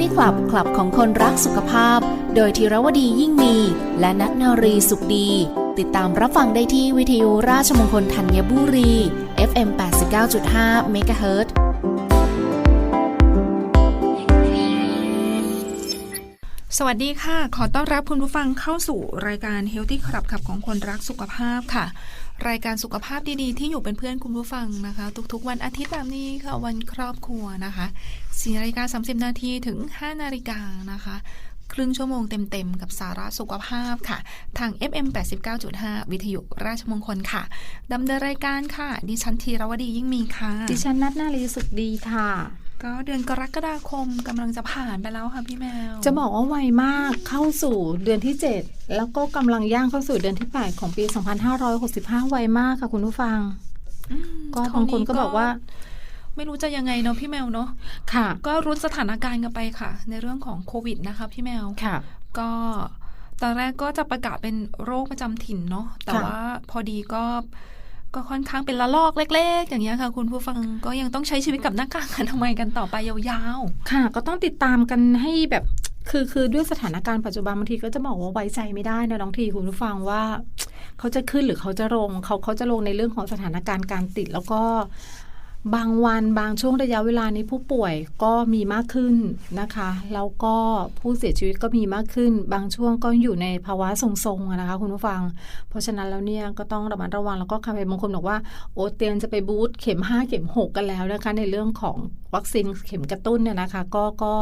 Healthy Club คลับของคนรักสุขภาพ โดยธีรวดียิ่งมี และนัทนารีสุขดี ติดตามรับฟังได้ที่วิทยุราชมงคลธัญบุรี FM 89.5 MHz สวัสดีค่ะ ขอต้อนรับคุณผู้ฟังเข้าสู่รายการ Healthy Club ขับของคนรักสุขภาพค่ะ รายการสุขภาพดีๆ ที่อยู่เป็นเพื่อนคุณผู้ฟังนะคะ ทุกๆ วันอาทิตย์แบบนี้ค่ะวันครอบครัวนะคะ4นาฬิกา30นาทีถึง5นาฬิกานะคะ ครึ่งชั่วโมงเต็มๆ กับสาระสุขภาพค่ะ ทาง FM 89.5 วิทยุราชมงคลค่ะดำเนินรายการค่ะ ดิฉันธีรวดียิ่งมีค่ะ ดิฉันนัทนารีสุขดีค่ะ ก็เดือนกรกฎาคมกำลังจะผ่านไปแล้วค่ะพี่แมว จะบอกว่าไวมากเข้าสู่เดือนที่ 7 แล้วก็กำลังย่างเข้าสู่เดือนที่ 8 ของปี 2565 ไวมากค่ะคุณผู้ฟังอืมก็บางคนก็บอกว่า ไม่รู้จะยังไงเนาะพี่แมวเนาะค่ะ ก็รุ้นสถานการณ์กันไปค่ะ ในเรื่องของโควิดนะคะพี่แมวค่ะ ก็ตอนแรกก็จะประกาศเป็นโรคประจำถิ่นเนาะแต่ค่ะว่าพอดีก็ ก็ค่อนข้างเป็นละลอกเล็ก ๆ อย่างนี้ค่ะ คุณผู้ฟังก็ยังต้องใช้ชีวิตกับหน้ากากอนามัยกันต่อไปยาวๆ ค่ะ ก็ต้องติดตามกันให้แบบคือคือด้วยสถานการณ์ปัจจุบันบางทีก็จะบอกว่าไว้ใจไม่ได้นะน้องทีคุณผู้ฟังว่า เขาจะขึ้นหรือเขาจะลงเขาเขาจะลงในเรื่องของสถานการณ์การติด แล้วก็ บางวันบางช่วงระยะเวลานี้ผู้ป่วยก็มีมากขึ้นนะคะแล้วก็ผู้เสียชีวิตก็มีมากขึ้น บางช่วงก็อยู่ในภาวะทรงๆนะคะคุณผู้ฟัง เพราะฉะนั้นแล้วเนี่ยก็ต้องระมัดระวังแล้วก็ใครบางคนบอกว่าโอเตียมจะไปบูตเข็ม 5 เข็ม 6 กันแล้วนะคะในเรื่องของวัคซีนเข็มกระตุ้นเนี่ยนะคะก็ก็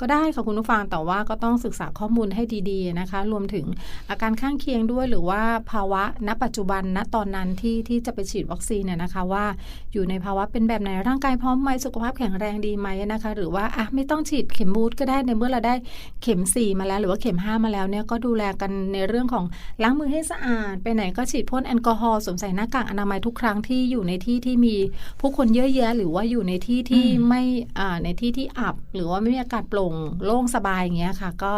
ก็ได้ค่ะคุณผู้ฟังแต่ว่าก็ต้องศึกษาข้อมูลให้ดีๆนะคะ รวมถึงอาการข้างเคียงด้วยหรือว่าภาวะณปัจจุบันณตอนนั้นที่ที่จะไปฉีดวัคซีนเนี่ยนะคะว่าอยู่ในภาวะเป็นแบบไหนร่างกายพร้อมไหมสุขภาพแข็งแรงดีไหมนะคะ หรือว่าอะไม่ต้องฉีดเข็มบูสต์ก็ได้ในเมื่อเราได้เข็ม 4 มาแล้ว หรือว่าเข็ม 5 มาแล้วเนี่ยก็ดูแลกันในเรื่องของล้างมือให้สะอาด ไปไหนก็ฉีดพ่นแอลกอฮอล์สวมใส่หน้ากากอนามัยทุกครั้งที่อยู่ในที่ที่มีผู้คนเยอะแยะ หรือว่าอยู่ในที่ที่ไม่อ่าในที่ที่อับ หรือว่าไม่มีอากาศโปร่งโล่งสบายอย่างเงี้ยค่ะ ก็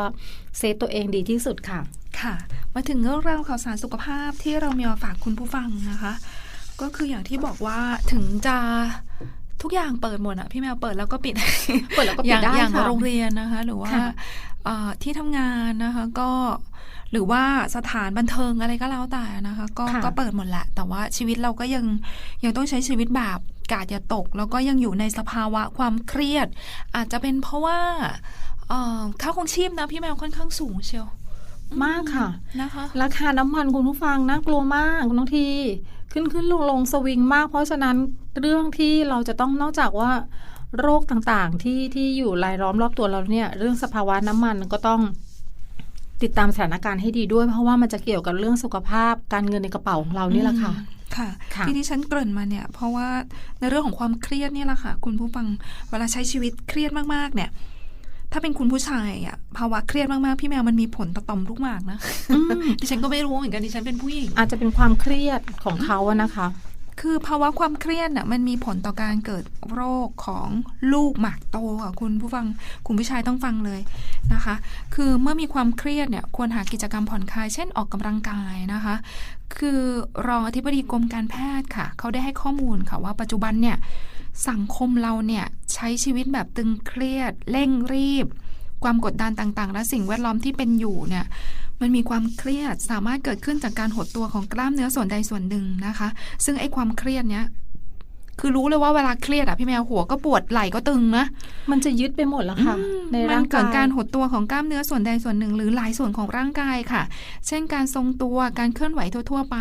เซฟตัวเองดีที่สุดค่ะๆค่ะ มาถึงเรื่องราวข่าวสารสุขภาพที่เรามีมาฝากคุณผู้ฟังนะคะ ก็คืออย่างที่บอกว่าถึงจะทุกอย่างเปิดหมดอะพี่แมวเปิดแล้วก็ปิดเปิดแล้วก็ปิดอย่างได้อย่างค่ะโรงเรียนนะคะ หรือว่าค่ะเอ่อที่ทำงานนะคะก็หรือว่าสถานบันเทิงอะไรก็แล้วแต่นะคะ ก็ค่ะก็เปิดหมดแหละ แต่ว่าชีวิตเราก็ยังยังต้องใช้ชีวิตแบบกาดอย่าตก แล้วก็ยังอยู่ในสภาวะความเครียด อาจจะเป็นเพราะว่าเอ่อค่าครองชีพนะพี่แมวค่อนข้างสูงเชียวมากค่ะนะคะ ราคาน้ำมันคุณผู้ฟังน่ากลัวมากน้องที ขึ้นขึ้นลงลงสวิงมาก เพราะฉะนั้นเรื่องที่เราจะต้องนอกจากว่าโรคต่างๆที่ที่อยู่รายล้อมรอบตัวเราเนี่ย เรื่องสภาวะน้ำมันก็ต้องติดตามสถานการณ์ให้ดีด้วย เพราะว่ามันจะเกี่ยวกับเรื่องสุขภาพการเงินในกระเป๋าของเรานี่แหละค่ะอืมค่ะค่ะที่ที่ฉันเกริ่นมาเนี่ย เพราะว่าในเรื่องของความเครียดเนี่ยแหละค่ะ คุณผู้ฟังเวลาใช้ชีวิตเครียดมากๆเนี่ย ถ้าเป็นคุณผู้ชายอะภาวะเครียดมากๆ พี่แมวมันมีผลต่อต่อมลูกหมากนะอืมดิฉันก็ไม่รู้เหมือนกันดิฉันเป็นผู้หญิงอาจจะเป็นความเครียดของเขาอะนะคะ คือภาวะความเครียดน่ะมันมีผลต่อการเกิดโรคของลูกหมากโตค่ะคุณผู้ฟังคุณผู้ชายต้องฟังเลยนะคะ คือเมื่อมีความเครียดเนี่ยควรหากิจกรรมผ่อนคลาย เช่นออกกำลังกายนะคะคือรองอธิบดีกรมการแพทย์ค่ะ เขาได้ให้ข้อมูลค่ะว่าปัจจุบันเนี่ย สังคมเราเนี่ยใช้ชีวิตแบบตึงเครียด เร่งรีบ ความกดดันต่างๆ และสิ่งแวดล้อมที่เป็นอยู่เนี่ยมันมีความเครียดสามารถเกิดขึ้นจากการหดตัวของกล้ามเนื้อส่วนใดส่วนหนึ่งนะคะ ซึ่งไอ้ความเครียดเนี้ยคือรู้เลยว่าเวลาเครียดอะพี่แมวหัวก็ปวดไหล่ก็ตึงนะมันจะยึดไปหมดแล้วค่ะอืมในมัร่างเกิกาดยการหดตัวของกล้ามเนื้อส่วนใดส่วนหนึ่ง หรือหลายส่วนของร่างกายค่ะ เช่นการทรงตัวการเคลื่อนไหวทั่ว ๆ ไป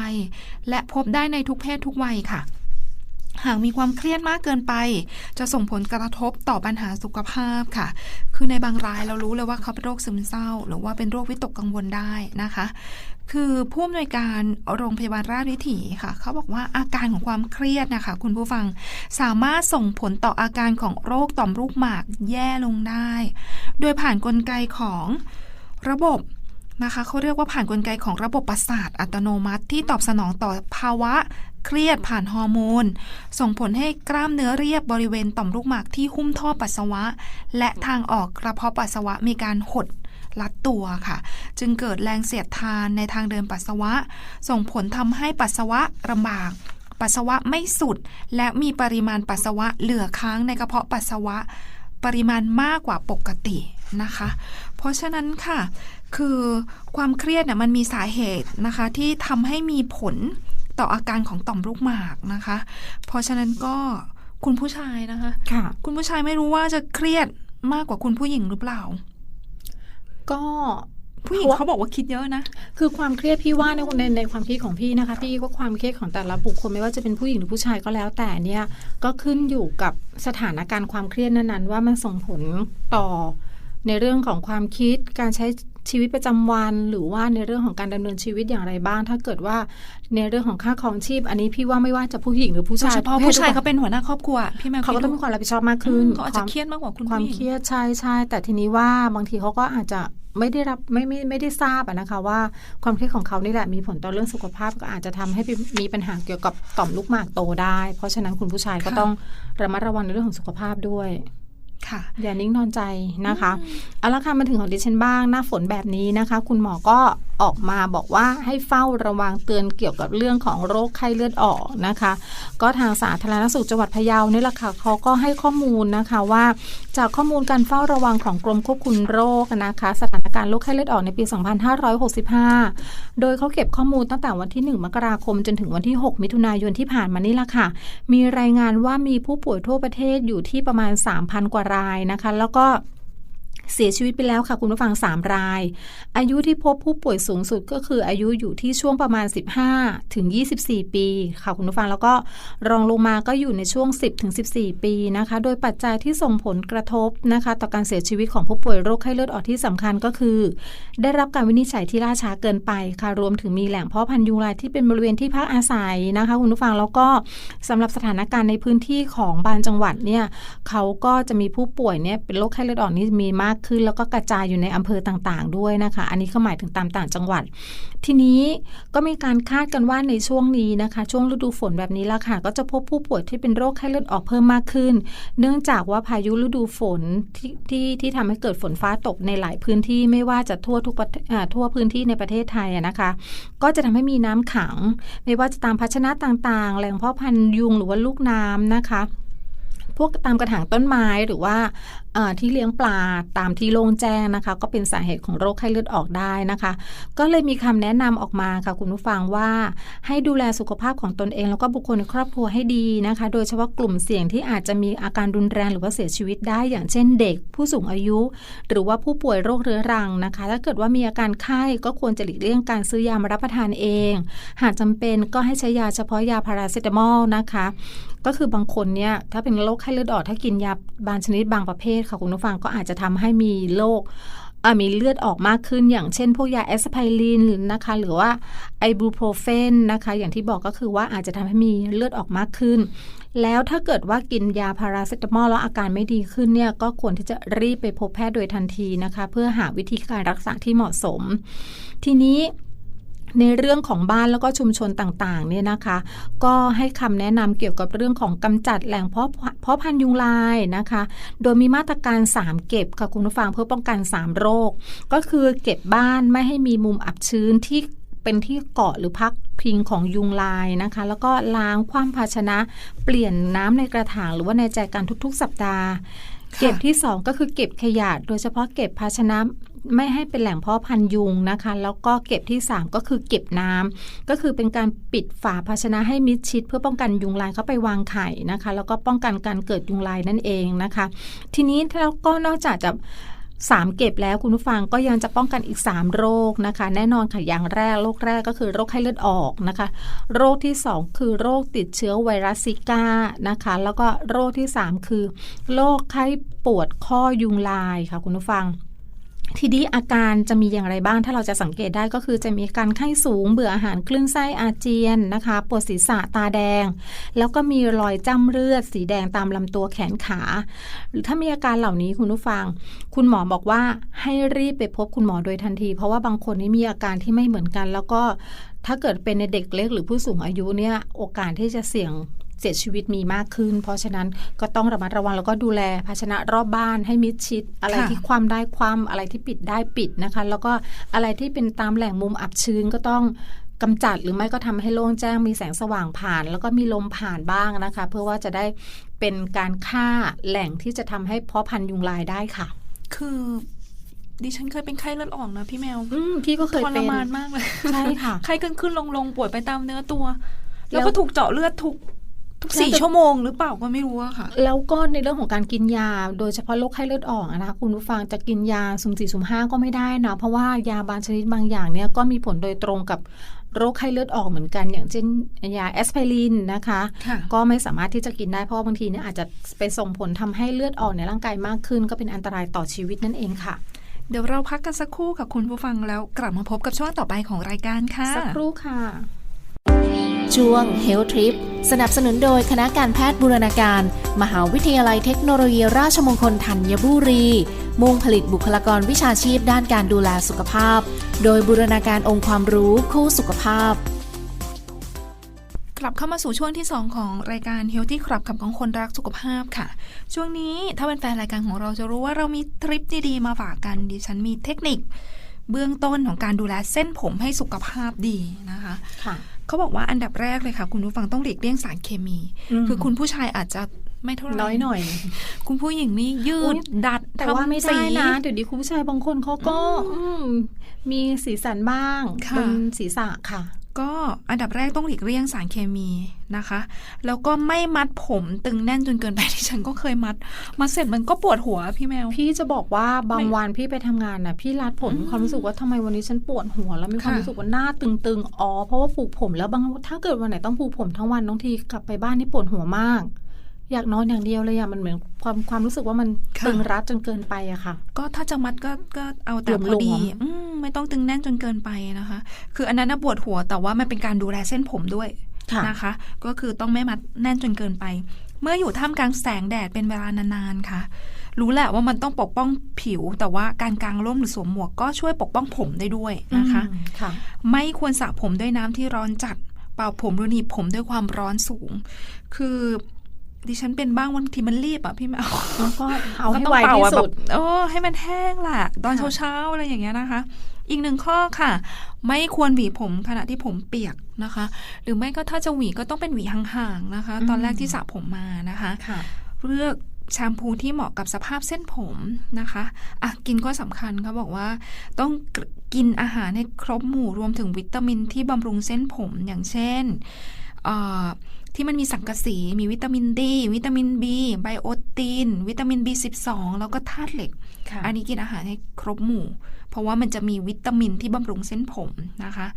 และพบได้ในทุกเพศทุกวัยค่ะ หากมีความเครียดมากเกินไป จะส่งผลกระทบต่อปัญหาสุขภาพค่ะ คือในบางรายเรารู้เลยว่าเขาเป็นโรคซึมเศร้า หรือว่าเป็นโรควิตกกังวลได้นะคะ คือผู้อำนวยการโรงพยาบาลราชวิถีค่ะ เขาบอกว่าอาการของความเครียดนะคะ คุณผู้ฟังสามารถส่งผลต่ออาการของโรคต่อมลูกหมากแย่ลงได้ โดยผ่านนกลไกของระบบนะคะเขาเรียกว่าผ่านนกลไกของระบบประสาทอัตโนมัติที่ตอบสนองต่อภาวะ เครียดผ่านฮอร์โมน ส่งผลให้กล้ามเนื้อเรียบบริเวณต่อมลูกหมากที่หุ้มท่อปัสสาวะ และทางออกกระเพาะปัสสาวะมีการหดลัดตัวค่ะ จึงเกิดแรงเสียดทานในทางเดินปัสสาวะ ส่งผลทำให้ปัสสาวะลำบากปัสสาวะไม่สุด และมีปริมาณปัสสาวะเหลือค้างในกระเพาะปัสสาวะ ปริมาณมากกว่าปกตินะคะ เพราะฉะนั้นค่ะ คือความเครียดเนี่ยมันมีสาเหตุนะคะ ที่ทำให้มีผล ต่ออาการของต่อมลูกหมากนะคะ เพราะฉะนั้นก็คุณผู้ชายนะคะค่ะ คุณผู้ชายไม่รู้ว่าจะเครียดมากกว่าคุณผู้หญิงหรือเปล่า ก็ผู้หญิงเขาบอกว่าคิดเยอะนะ คือความเครียดพี่ว่าในในในความคิดของพี่นะคะ พี่ว่าความเครียดของแต่ละบุคคลไม่ว่าจะเป็นผู้หญิงหรือผู้ชายก็แล้วแต่เนี่ย ก็ขึ้นอยู่กับสถานการณ์ความเครียดนั้นๆ ว่ามันส่งผลต่อในเรื่องของความคิดการใช้ ชีวิตประจำวัน หรือว่าในเรื่องของการดำเนินชีวิตอย่างไรบ้าง ถ้าเกิดว่าในเรื่องของค่าครองชีพ อันนี้พี่ว่าไม่ว่าจะผู้หญิงหรือผู้โดยชายเฉพาะพศผู้ชายทุเขากเป็นหัวหน้าครอบครัวพี่แมวเขาก็ต้องมีคิดดูความรับผิดชอบมากขึ้นเขาอาจจะเครียดมากกว่าคุณความผู้หญิงเครียดใช่ใช่แต่ทีนี้ว่าบางทีเขาก็อาจจะไม่ได้รับไม่ไม่ไม่ได้ทราบอะนะคะว่าความเครียดของเขานี่แหละมีผลต่อเรื่องสุขภาพก็อาจจะทำให้มีปัญหาเกี่ยวกับต่อมลูกหมากโตได้ เพราะฉะนั้นคุณผู้ชายก็ต้องระมัดระวังในเรื่องของสุขภาพด้วย ค่ะอย่านิ่งนอนใจนะคะเอาละค่ะมาถึงของดิฉันบ้างหน้าฝนแบบนี้นะคะ คุณหมอก็ออกมาบอกว่าให้เฝ้าระวังเตือนเกี่ยวกับเรื่องของโรคไข้เลือดออกนะคะ ก็ทางสาธารณสุขจังหวัดพะเยานี่แหละค่ะเขาก็ให้ข้อมูลนะคะว่า จากข้อมูลการเฝ้าระวังของกรมควบคุมโรคนะคะ สถานการณ์โรคไข้เลือดออกในปี 2565 โดยเขาเก็บข้อมูลตั้งแต่วันที่ 1 มกราคม จนถึงวันที่ 6 มิถุนายนที่ผ่านมานี่แหละค่ะ มีรายงานว่ามีผู้ป่วยทั่วประเทศอยู่ที่ประมาณ 3,000 กว่ารายนะคะ แล้วก็ เสียชีวิตไปแล้วค่ะคุณผู้ฟัง 3 ราย อายุที่พบผู้ป่วยสูงสุดก็คืออายุอยู่ที่ช่วงประมาณ 15 ถึง 24 ปีค่ะคุณผู้ฟังแล้วก็รองลงมาก็อยู่ในช่วง 10 ถึง 14 ปีนะคะ โดยปัจจัยที่ส่งผลกระทบนะคะ ต่อการเสียชีวิตของผู้ป่วยโรคไข้เลือดออกที่สำคัญก็คือ ได้รับการวินิจฉัยที่ล่าช้าเกินไปค่ะรวมถึงมีแหล่งเพาะพันธุ์ยุงลายที่เป็นบริเวณที่พักอาศัยนะคะคุณผู้ฟังแล้วก็สำหรับสถานการณ์ในพื้นที่ของบางจังหวัดเนี่ยเขาก็จะมีผู้ป่วยเนี่ยเป็นโรคไข้เลือดออกนี่มีมากขึ้น แล้วก็กระจายอยู่ในอำเภอต่างๆ ด้วยนะคะ อันนี้ก็หมายถึงตามต่างจังหวัด ทีนี้ก็มีการคาดกันว่าในช่วงนี้นะคะ ช่วงฤดูฝนแบบนี้ละค่ะ ก็จะพบผู้ป่วยที่เป็นโรคไข้เลือดออกเพิ่มมากขึ้น เนื่องจากว่าพายุฤดูฝนที่ที่ที่ทำให้เกิดฝนฟ้าตกในหลายพื้นที่ไม่ว่าจะทั่วทุกทั่วพื้นที่ในประเทศไทยนะคะ ก็จะทำให้มีน้ำขัง ไม่ว่าจะตามภาชนะต่างๆ แหล่งเพาะพันธุ์ยุงหรือว่าลูกน้ำนะคะ พวกตามกระถางต้นไม้หรือว่าที่เลี้ยงปลาตามที่โล่งแจ้งนะคะ ก็เป็นสาเหตุของโรคไข้เลือดออกได้นะคะ ก็เลยมีคำแนะนำออกมาค่ะคุณผู้ฟังว่าให้ดูแลสุขภาพของตนเอง แล้วก็บุคคลในครอบครัวให้ดีนะคะ โดยเฉพาะกลุ่มเสี่ยงที่อาจจะมีอาการรุนแรงหรือว่าเสียชีวิตได้ อย่างเช่นเด็ก ผู้สูงอายุ หรือว่าผู้ป่วยโรคเรื้อรังนะคะ ถ้าเกิดว่ามีอาการไข้ก็ควรจะหลีกเลี่ยงการซื้อยามารับประทานเอง หากจำเป็นก็ให้ใช้ยาเฉพาะยาพาราเซตามอลนะคะ ก็คือบางคนเนี่ยถ้าเป็นโรคไข้เลือดออกถ้ากินยาบางชนิดบางประเภทค่ะคุณผู้ฟังก็อาจจะทำให้มีโรคมีเลือดออกมากขึ้นอย่างเช่น พวกยาแอสไพรินนะคะ หรือว่าไอบูโปรเฟนนะคะ อย่างที่บอกก็คือว่าอาจจะทำให้มีเลือดออกมากขึ้น แล้วถ้าเกิดว่ากินยาพาราเซตามอลแล้วอาการไม่ดีขึ้นเนี่ยก็ควรที่จะรีบไปพบแพทย์โดยทันทีนะคะ เพื่อหาวิธีการรักษาที่เหมาะสม ทีนี้ ในเรื่องของบ้านแล้วก็ชุมชนต่างๆเนี่ยนะคะ ก็ให้คำแนะนำเกี่ยวกับเรื่องของกำจัดแหล่งเพาะเพาะพันธุ์ยุงลายนะคะ โดยมีมาตรการ 3 เก็บค่ะคุณผู้ฟังเพื่อป้องกัน 3 โรค ก็คือเก็บบ้านไม่ให้มีมุมอับชื้นที่เป็นที่เกาะหรือพักพิงของยุงลายนะคะ แล้วก็ล้างความภาชนะ เปลี่ยนน้ำในกระถางหรือว่าในแจกันทุกๆ สัปดาห์ เก็บที่ 2 ก็คือเก็บขยะโดยเฉพาะเก็บภาชนะ ไม่ให้เป็นแหล่งเพาะพันธุ์ยุงนะคะ แล้วก็เก็บที่ 3 ก็คือเก็บน้ำก็คือเป็นการปิดฝาภาชนะให้มิดชิด เพื่อป้องกันยุงลายเข้าไปวางไข่นะคะ แล้วก็ป้องกันการเกิดยุงลายนั่นเองนะคะ ทีนี้แล้วก็นอกจากจะสามเก็บแล้วคุณผู้ฟังก็ยังจะป้องกันอีก 3 โรคนะคะ แน่นอนค่ะอย่างแรกโรคแรกก็คือโรคไข้เลือดออกนะคะ โรคที่ 2 คือโรคติดเชื้อไวรัสซิก้านะคะ แล้วก็โรคที่ 3 คือ โรคไข้ปวดข้อยุงลายค่ะคุณผู้ฟัง ทีนี้อาการจะมีอย่างไรบ้าง ถ้าเราจะสังเกตได้ก็คือจะมีการไข้สูง เบื่ออาหารคลื่นไส้อาเจียนนะคะ ปวดศีรษะตาแดง แล้วก็มีรอยจ้ำเลือด สีแดงตามลำตัวแขนขา หรือถ้ามีอาการเหล่านี้คุณผู้ฟัง คุณหมอบอกว่าให้รีบไปพบคุณหมอโดยทันที เพราะว่าบางคนนี่มีอาการที่ไม่เหมือนกัน แล้วก็ถ้าเกิดเป็นในเด็กเล็กหรือผู้สูงอายุเนี่ยโอกาสที่จะเสี่ยง เสียชีวิตมีมากขึ้น เพราะฉะนั้นก็ต้องระมัดระวังแล้วก็ดูแลภาชนะรอบบ้านให้มิดชิด อะไรค่ะที่คว่ำได้คว่ำอะไรที่ปิดได้ปิดนะคะ แล้วก็อะไรที่เป็นตามแหล่งมุมอับชื้นก็ต้องกำจัดหรือไม่ก็ทำให้โล่งแจ้งมีแสงสว่างผ่าน แล้วก็มีลมผ่านบ้างนะคะ เพื่อว่าจะได้เป็นการฆ่าแหล่งที่จะทำให้เพาะพันธุ์ยุงลายได้ค่ะ คือดิฉันเคยเป็นไข้เลือดออกนะพี่แมว อืมพี่ก็เคยทรเป็นมานมากเลยใช่ค่ะไข้ขึ้นขึ้นลงลงป่วยไปตามเนื้อตัวแล้วแล้วก็ถูกเจาะเลือดทุกทุกแล้ว สี่แต่ชั่วโมงหรือเปล่าก็ไม่รู้อะค่ะ แล้วก็ในเรื่องของการกินยา โดยเฉพาะโรคไข้เลือดออกอะนะคะคุณผู้ฟังจะกินยาสุ่มสี่สุ่มห้าก็ไม่ได้นะเพราะว่ายาบางชนิดบางอย่างเนี่ยก็มีผลโดยตรงกับโรคไข้เลือดออกเหมือนกันอย่างเช่นยาแอสไพรินนะคะค่ะก็ไม่สามารถที่จะกินได้เพราะว่าบางทีเนี่ยอาจจะไปส่งผลทำให้เลือดออกในร่างกายมากขึ้น ก็เป็นอันตรายต่อชีวิตนั่นเองค่ะเดี๋ยวเราพักกันสักครู่กับคุณผู้ฟังแล้วกลับมาพบกับช่วงต่อไปของรายการค่ะ สักครู่ค่ะ ช่วง Health Trip สนับสนุนโดยคณะการแพทย์บูรณาการ มหาวิทยาลัยเทคโนโลยีราชมงคลธัญบุรี มุ่งผลิตบุคลากรวิชาชีพด้านการดูแลสุขภาพ โดยบูรณาการองค์ความรู้คู่สุขภาพกลับเข้ามาสู่ช่วงที่ 2 ของรายการ Healthy Club กับของคนรักสุขภาพค่ะ ช่วงนี้ถ้าเป็นแฟนรายการของเราจะรู้ว่าเรามีทริปดีๆมาฝากกันดิฉันมีเทคนิค เบื้องต้นของการดูแลเส้นผมให้สุขภาพดีนะคะ ค่ะ เขาบอกว่าอันดับแรกเลยค่ะ คุณผู้ฟังต้องหลีกเลี่ยงสารเคมีอืมคือคุณผู้ชายอาจจะไม่เท่าไหร่น้อยหน่อย คุณผู้หญิงนี่ยือุ๊ดยดัดแต่ว่าไม่ทำสีได้นะเดี๋ยวนี้คุณผู้ชายบางคนเขาก็อืมมีสีสันบ้างค่ะบนศีรษะค่ะ ก็อันดับแรกต้องหลีกเลี่ยงสารเคมีนะคะ แล้วก็ไม่มัดผมตึงแน่นจนเกินไปที่ฉันก็เคยมัด มัดเสร็จมันก็ปวดหัวพี่แมว พี่จะบอกว่าบางไม่วันพี่ไปทำงานน่ะพี่รัดผมอืมมีความรู้สึกว่าทำไมวันนี้ฉันปวดหัว แล้วมีความค่ะรู้สึกว่าหน้าตึงๆอ๋อเพราะว่าผูกผมแล้วบางถ้าเกิดวันไหนต้องผูกผมทั้งวันน้องทีกลับไปบ้านนี่ปวดหัวมากอยากนอนอย่างเดียวเลยอะมันเหมือนความความรู้สึกว่ามันค่ะตึงรัดจนเกินไปอะค่ะ ก็ถ้าจะมัดก็ก็เอาแต่หลวมๆพอดี อืม ไม่ต้องตึงแน่นจนเกินไปนะคะ คืออันนั้นน่ะปวดหัวแต่ว่ามันเป็นการดูแลเส้นผมด้วยค่ะนะคะ ก็คือต้องไม่มัดแน่นจนเกินไป เมื่ออยู่ท่ามกลางแสงแดดเป็นเวลานานๆค่ะ รู้แหละว่ามันต้องปกป้องผิว แต่ว่าการกางร่มหรือสวมหมวกก็ช่วยปกป้องผมได้ด้วยนะคะอืมค่ะไม่ควรสระผมด้วยน้ำที่ร้อนจัด เป่าผมหรือหนีบผมด้วยความร้อนสูง คือดิฉันเป็นบ้างบางทีมันรีบอะพี่แมวแล้วก็เอาให้ก็ต้งไวป่ที่อะสุดแบบเออให้มันแห้งแหละตอนค่ะเช้าๆอะไรอย่างเงี้ยนะคะ อีกหนึ่งข้อค่ะ ไม่ควรหวีผมขณะที่ผมเปียกนะคะ หรือไม่ก็ถ้าจะหวีก็ต้องเป็นหวีห่างๆนะคะ ตอนแรกที่สระผมมานะคะค่ะเลือกแชมพูที่เหมาะกับสภาพเส้นผมนะคะอะกินก็สำคัญเขาบอกว่า ต้องกินอาหารให้ครบหมู่รวมถึงวิตามินที่บำรุงเส้นผมอย่างเช่นเอ่อที่มันมีสังกะสี มีวิตามินดี วิตามิน B ไบโอติน วิตามิน B12 แล้วก็ธาตุเหล็กค่ะ อันนี้กินอาหารให้ครบหมู่ เพราะว่ามันจะมีวิตามินที่บำรุงเส้นผมนะคะ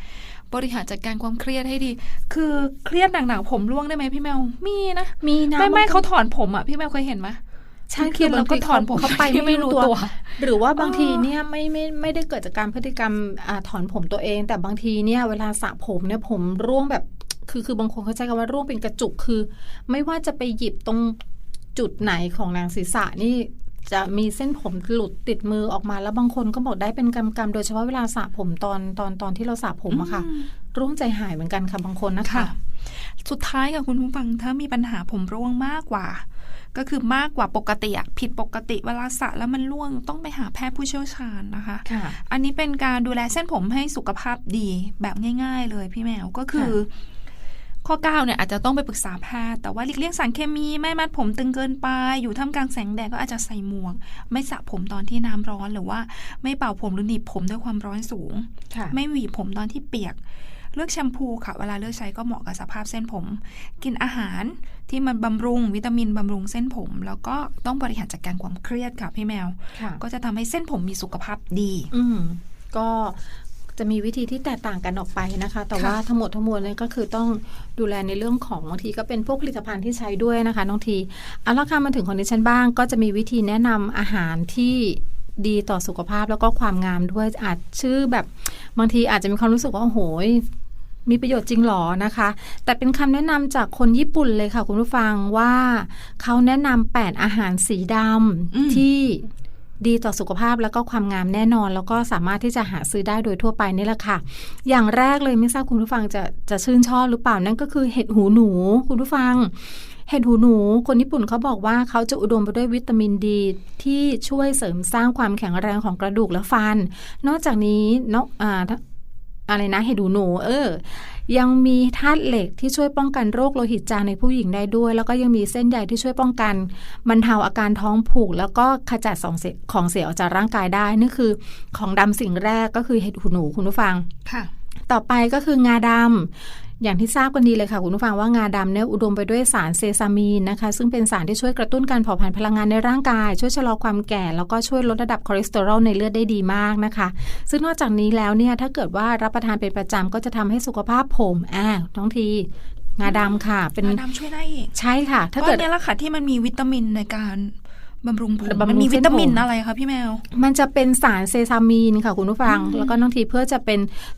บริหารจัดการความเครียดให้ดี คือเครียดหนักๆผมร่วงได้ไหมพี่แมว มีนะ มีนะไม่ไม่บงเขาถอนผมอะพี่แมวเคยเห็นไหมใช่เครียดแล้วก็ถอนผมเขาไปไม่ไม่รู้รู้ตัตัววหรือว่าบางทีอ๋อเนี่ยไม่ไม่ไม่ได้เกิดจากการพฤติกรรมอาถอนผมตัวเอง แต่บางทีเนี่ยเวลาสระผมเนี่ยผมร่วงแบบคือคือบางคนเขาใช้คำว่าร่วงเป็นกระจุกคือ ไม่ว่าจะไปหยิบตรงจุดไหนของนางศีรษะนี่ จะมีเส้นผมหลุดติดมือออกมา แล้วบางคนก็บอกได้เป็นกำกำๆโดยเฉพาะเวลาสระผมตอนตอนตอนที่เราสระผมอะค่ะอืมร่วงใจหายเหมือนกันค่ะบางคนนะคะค่ะสุดท้ายกับคุณผู้ฟังถ้ามีปัญหาผมร่วงมากกว่า ก็คือมากกว่าปกติอะผิดปกติเวลาสระแล้วมันร่วงต้องไปหาแพทย์ผู้เชี่ยวชาญนะคะค่ะอันนี้เป็นการดูแลเส้นผมให้สุขภาพดีแบบง่าย ๆ เลยพี่แมวก็คือ ข้อ 9 เนี่ยอาจจะต้องไปปรึกษาแพทย์แต่ว่าหลีกเลี่ยงสารเคมีไม่มัดผมตึงเกินไป อยู่ท่ามกลางแสงแดดก็อาจจะใส่หมวก ไม่สระผมตอนที่น้ำร้อนหรือว่า ไม่เป่าผมหรือหนีบผมด้วยความร้อนสูงค่ะไม่หวีผมตอนที่เปียก เลือกแชมพูค่ะ เวลาเลือกใช้ก็เหมาะกับสภาพเส้นผม กินอาหารที่มันบำรุง วิตามินบำรุงเส้นผม แล้วก็ต้องบริหารจัดการความเครียดค่ะพี่แมวค่ะก็จะทำให้เส้นผมมีสุขภาพดี อืมก็ จะมีวิธีที่แตกต่างกันออกไปนะคะ แต่ค่ะว่าทั้งหมดทั้งมวลเนี่ยก็คือต้องดูแลในเรื่องของบางทีก็เป็นพวกผลิตภัณฑ์ที่ใช้ด้วยนะคะน้องทีเอาละค่ะมาถึงของดิฉันบ้าง ก็จะมีวิธีแนะนำอาหารที่ดีต่อสุขภาพแล้วก็ความงามด้วยอาจชื่อแบบบางทีอาจจะมีความรู้สึกว่าโอ้โหมีประโยชน์จริงหรอนะคะ แต่เป็นคำแนะนำจากคนญี่ปุ่นเลยค่ะ คุณผู้ฟังว่าเขาแนะนำแปดอาหารสีดอืมำที่ ดีต่อสุขภาพแล้วก็ความงามแน่นอน แล้วก็สามารถที่จะหาซื้อได้โดยทั่วไปนี่แหละค่ะ อย่างแรกเลยไม่ทราบคุณผู้ฟังจะจะชื่นชอบหรือเปล่านั่นก็คือเห็ดหูหนูคุณผู้ฟังเห็ดหูหนู คนญี่ปุ่นเขาบอกว่าเขาจะอุดมไปด้วยวิตามินดี ที่ช่วยเสริมสร้างความแข็งแรงของกระดูกและฟัน นอกจากนี้นอก อ่าอะไรนะเห็ดหูหนูเออ ยังมีธาตุเหล็กที่ช่วยป้องกันโรคโลหิตจางในผู้หญิงได้ด้วย แล้วก็ยังมีเส้นใยที่ช่วยป้องกันบรรเทาอาการท้องผูก แล้วก็ขจัดสองเสียของเสียออกจากร่างกายได้นี่คือ ของดำสิ่งแรกก็คือเห็ดหูหนูคุณผู้ฟังค่ะ ต่อไปก็คืองาดำ อย่างที่ทราบกันดีเลยค่ะคุณผู้ฟังว่างาดำเนี่ยอุดมไปด้วยสารเซซามีนนะคะ ซึ่งเป็นสารที่ช่วยกระตุ้นการเผาผลาญพลังงานในร่างกาย ช่วยชะลอความแก่ แล้วก็ช่วยลดระดับคอเลสเตอรอลในเลือดได้ดีมากนะคะ ซึ่งนอกจากนี้แล้วเนี่ยถ้าเกิดว่ารับประทานเป็นประจำก็จะทำให้สุขภาพผมอ่าท้องทีงาดำค่ะ เป็นงาดำช่วยได้อีกใช่ค่ะ ถ้าก็เกิดเนี่ยแหละค่ะที่มันมีวิตามินในการบำรุงผมบำรุงมันมีเส้วินผมตามินอะไรคะพี่แมว มันจะเป็นสารเซซามีนค่ะคุณผู้ฟังอืมแล้วก็น้องทีเพื่อจะเป็นอ่า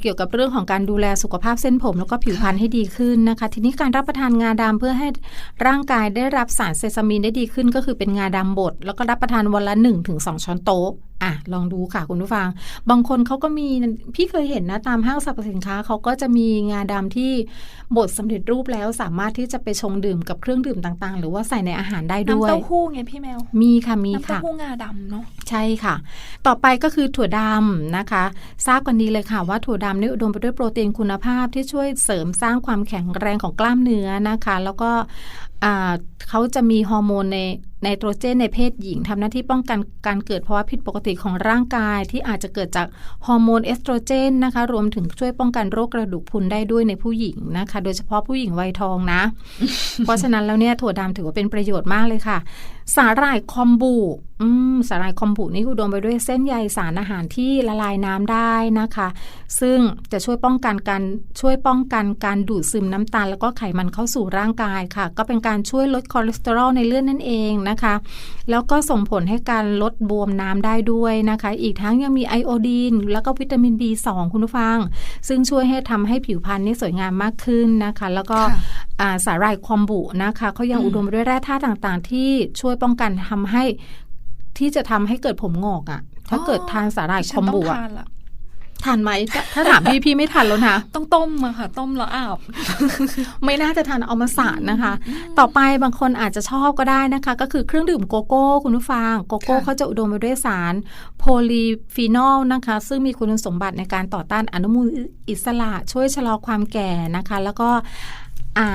เกี่ยวกับเรื่องของการดูแลสุขภาพเส้นผมแล้วก็ผิวพรรณให้ดีขึ้นนะคะ ทีนี้การรับประทานงาดำเพื่อให้ร่างกายได้รับสารเซซามีนได้ดีขึ้น ก็คือเป็นงาดำบดแล้วก็รับประทานวันละ1-2ถึงช้อนโต๊ะอะลองดูค่ะคุณผู้ฟัง บางคนเขาก็มีพี่เคยเห็นนะตามห้างสรรพสินค้าเขาก็จะมีงาดำที่บดสำเร็จรูปแล้วสามารถที่จะไปชงดื่มกับเครื่องดื่มต่าง ๆ หรือว่าใส่ในอาหารได้ด้น้ำวยเต้าหู้ไงพี่แมว มีค่ะมีน้ำเต้าค่ะหู้งาดำเนาะใช่ค่ะ ต่อไปก็คือถั่วดำนะคะ ทราบกันดีเลยค่ะว่าถั่วดำนี่อุดมไปด้วยโปรตีนคุณภาพที่ช่วยเสริมสร้างความแข็งแรงของกล้ามเนื้อนะคะ แล้วก็อ่าเขาจะมีฮอร์โมนในไนโตรเจนในเพศหญิงทำหน้าที่ป้องกันการเกิดภาวะผิดปกติของร่างกาย ที่อาจจะเกิดจากฮอร์โมนเอสโตรเจนนะคะ รวมถึงช่วยป้องกันโรคกระดูกพรุนได้ด้วยในผู้หญิงนะคะ โดยเฉพาะผู้หญิงวัยทองนะ เพราะฉะนั้นแล้วเนี่ยถั่วดำถือว่าเป็นประโยชน์มากเลยค่ะ สาหร่ายคอมบู อืมสาหร่ายคอมบุนี่อุดมไปด้วยเส้นใยสารอาหารที่ละลายน้ำได้นะคะ ซึ่งจะช่วยป้องกันการช่วยป้องกันการดูดซึมน้ำตาล แล้วก็ไขมันเข้าสู่ร่างกายค่ะ ก็เป็นการช่วยลดคอเลสเตอรอลในเลือดนั่นเองนะคะ แล้วก็ส่งผลให้การลดบวมน้ำได้ด้วยนะคะ อีกทั้งยังมีไอโอดีน แล้วก็วิตามิน B2 คุณผู้ฟัง ซึ่งช่วยให้ทำให้ผิวพรรณนี่สวยงามมากขึ้นนะคะ แล้วก็ค่ะอ่าสาหร่ายคอมบุนะคะเขายังอืมอุดมไปด้วยแร่ธาตุต่างๆ ที่ช่วยป้องกันทำให้ ที่จะทำให้เกิดผมงอกอะ่ะ ถ้าเกิดทานสาหร่ายดิคฉัอนมต้อบุงอะทานละทานไหมถ้าถ้าถามพี่พี่ไม่ทานแล้วนะ ต้องต้มอะค่ะ ต้มแล้วอาบไม่น่าจะทานเอามาสารนะคะ ต่อไปบางคนอาจจะชอบก็ได้นะคะ ก็คือเครื่องดื่มโกโก้คุณผู้ฟัง โกโก้ค่ะเขาจะอุดมไปด้วยสาร โพลีฟีนอลนะคะ ซึ่งมีคุณสมบัติในการต่อต้านอนุมูลอิสระ ช่วยชะลอความแก่นะคะ แล้วก็อ่า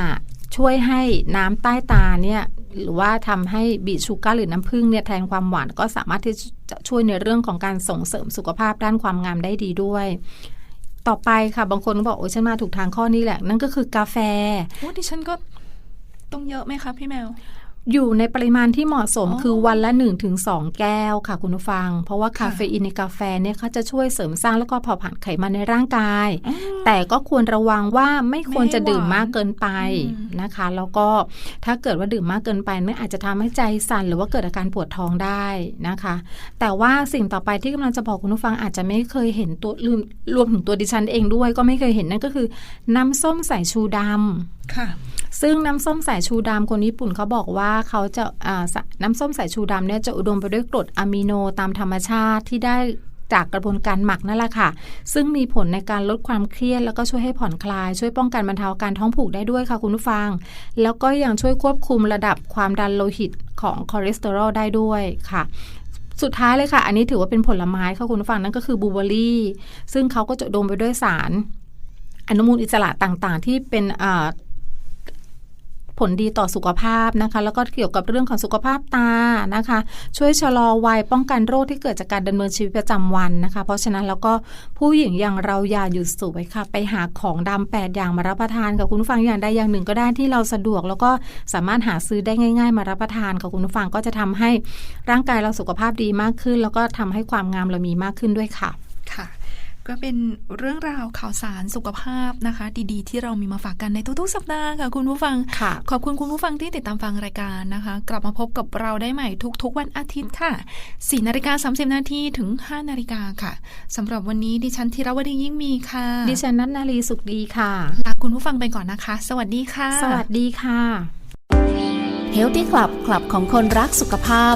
ช่วยให้น้ำใต้ตาเนี่ย หรือว่าทำให้บีชูการ์หรือน้ำผึ้งเนี่ยแทนความหวานก็สามารถที่จะช่วยในเรื่องของการส่งเสริมสุขภาพด้านความงามได้ดีด้วย ต่อไปค่ะ บางคนก็บอกโอ้ฉันมาถูกทางข้อนี้แหละ นั่นก็คือกาแฟโอ้ดิฉันก็ต้องเยอะไหมคะพี่แมว อยู่ในปริมาณที่เหมาะสมอ๋อคือวันละ 1-2 แก้วค่ะคุณผู้ฟัง เพราะว่าค่ะคาเฟอีนในกาแฟเนี่ยเขาจะช่วยเสริมสร้างแล้วก็เผาผลาญไขมันในร่างกาย แต่ก็ควรระวังว่าไม่ควรจะดื่มมากเกินไปอืมนะคะ แล้วก็ถ้าเกิดว่าดื่มมากเกินไปเนี่ยอาจจะทำให้ใจสั่นหรือว่าเกิดอาการปวดท้องได้นะคะ แต่ว่าสิ่งต่อไปที่กำลังจะบอกคุณผู้ฟังอาจจะไม่เคยเห็นตัวรวมรวมถึงตัวดิฉันเองด้วย ก็ไม่เคยเห็นนั่นก็คือ น้ำส้มสายชูดำค่ะ ซึ่งน้ำส้มสายชูดำคนญี่ปุ่นเขาบอกว่าเขาจะะน้ำส้มสายชูดำเนี่ยจะอุดมไปด้วยกรดอะมิโนตามธรรมชาติที่ได้จากกระบวนการหมักนั่นแหละค่ะ ซึ่งมีผลในการลดความเครียด แล้วก็ช่วยให้ผ่อนคลาย ช่วยป้องกันบรรเทาการท้องผูกได้ด้วยค่ะคุณผู้ฟัง แล้วก็ยังช่วยควบคุมระดับความดันโลหิตของคอเลสเตอรอลได้ด้วยค่ะสุดท้ายเลยค่ะ อันนี้ถือว่าเป็นผลไม้ค่ะคุณผู้ฟังนั่นก็คือบลูเบอร์รี่ ซึ่งเขาก็จะอุดมไปด้วยสาร อนุมูลอิสระต่างๆ ที่เป็นอ่า ผลดีต่อสุขภาพนะคะ แล้วก็เกี่ยวกับเรื่องของสุขภาพตานะคะ ช่วยชะลอวัยป้องกันโรคที่เกิดจากการดำเนินชีวิตประจำวันนะคะ เพราะฉะนั้นแล้วก็ผู้หญิงอย่างเราอย่าหยุดสวยค่ะ ไปหาของดำแปดอย่างมารับประทานค่ะคุณผู้ฟังอย่างใดอย่างหนึ่งก็ได้ที่เราสะดวก แล้วก็สามารถหาซื้อได้ง่าย ๆ มารับประทานค่ะคุณผู้ฟังก็จะทำให้ร่างกายเราสุขภาพดีมากขึ้น แล้วก็ทำให้ความงามเรามีมากขึ้นด้วยค่ะค่ะ ก็เป็นเรื่องราวข่าวสารสุขภาพนะคะ ดีๆ ที่เรามีมาฝากกันในทุกๆ สัปดาห์ค่ะคุณผู้ฟังค่ะขอบคุณคุณผู้ฟังที่ติดตามฟังรายการนะคะ กลับมาพบกับเราได้ใหม่ทุก ๆ วันอาทิตย์ค่ะ4นาฬิกา30 นาทีถึง 5 นาฬิกาค่ะสำหรับวันนี้ดิฉันธีรวดียิ่งมีค่ะ ดิฉันนัทนารีสุขดีค่ะลาคุณผู้ฟังไปก่อนนะคะ สวัสดีค่ะ สวัสดีค่ะ Healthy Club คลับของคนรักสุขภาพ